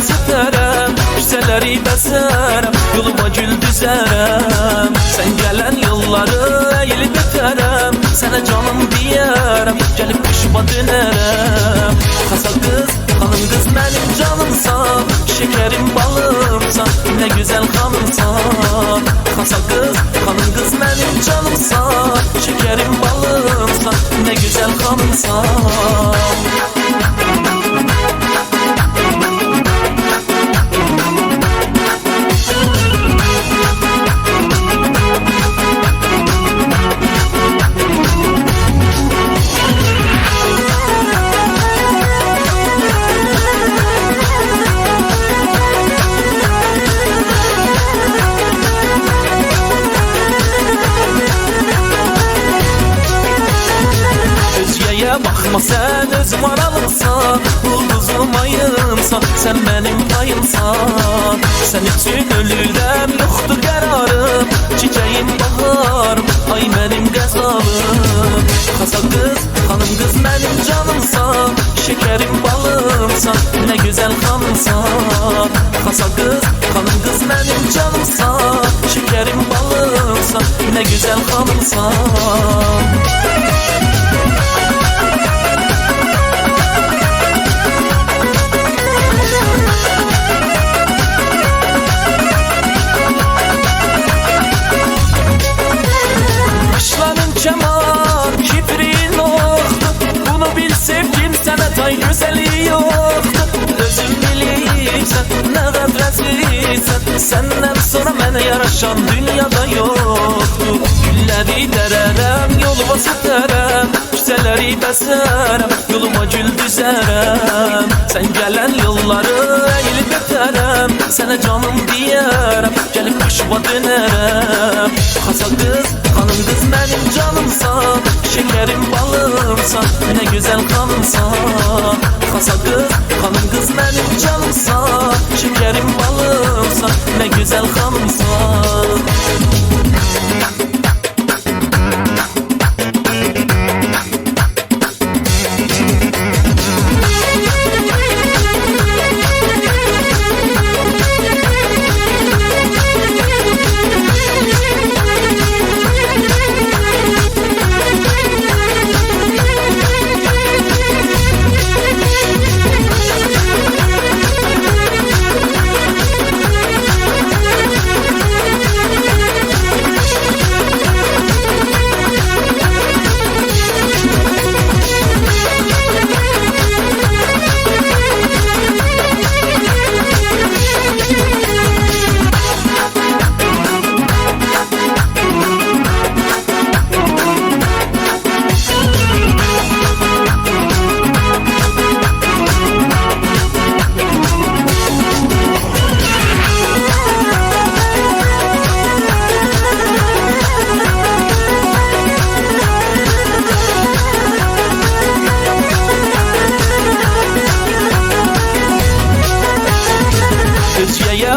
süterem Güzelleri beserem Yoluma gül düzerem Sen gelen yolları eğilip öterem Sana canım diyerem Gelip kuşuma dönerem Kasa kız, hanım kız benim canımsan Şekerim balımsan Ne güzel hanımsan Kasa kız, hanım kız benim canımsan Şekerim balımsan Ne güzel hanımsan bakma sen öz maralımsan Ulduzum ayımsan Sen benim payımsan Sen için ölürüm yoktu kararım Çiçeğim baharım Ay benim gazalım Kasa kız hanım kız benim canımsan Şekerim balımsan Ne güzel hanımsan Kasa kız hanım kız benim canımsan Şekerim balımsan Ne güzel hanımsan tay güzeli yoktu Özüm bilirsen ne kadretlisin Senden sonra mənə yaraşan dünyada yoktu Gülleri dererem, yoluma süterem Güzelleri beserem, yoluma gül düzerem. Sen gelen yolları eğilip öterem Sana canım diyerem, gelip başıma dönerem. Kasa kız, hanım kız benim canımsan Şekerim balımsan, ne güzel kanımsan Kasa kız, hanım kız benim canımsan Şekerim balımsan, ne güzel kanımsan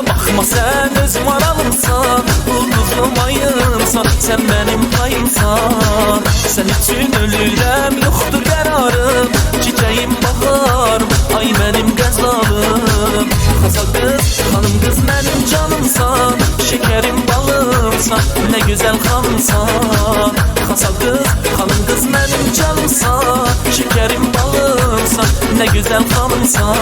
bakma sen öz maralımsan Ulduzum ayımsan Sen benim payımsan Sen için ölürüm yoktur kararım Çiçeğim baharım Ay benim gazalım Kasa kız hanım kız benim canımsan Şekerim balımsan Ne güzel hanımsan Kasa kız hanım kız benim canımsan Şekerim balımsan Ne güzel hanımsan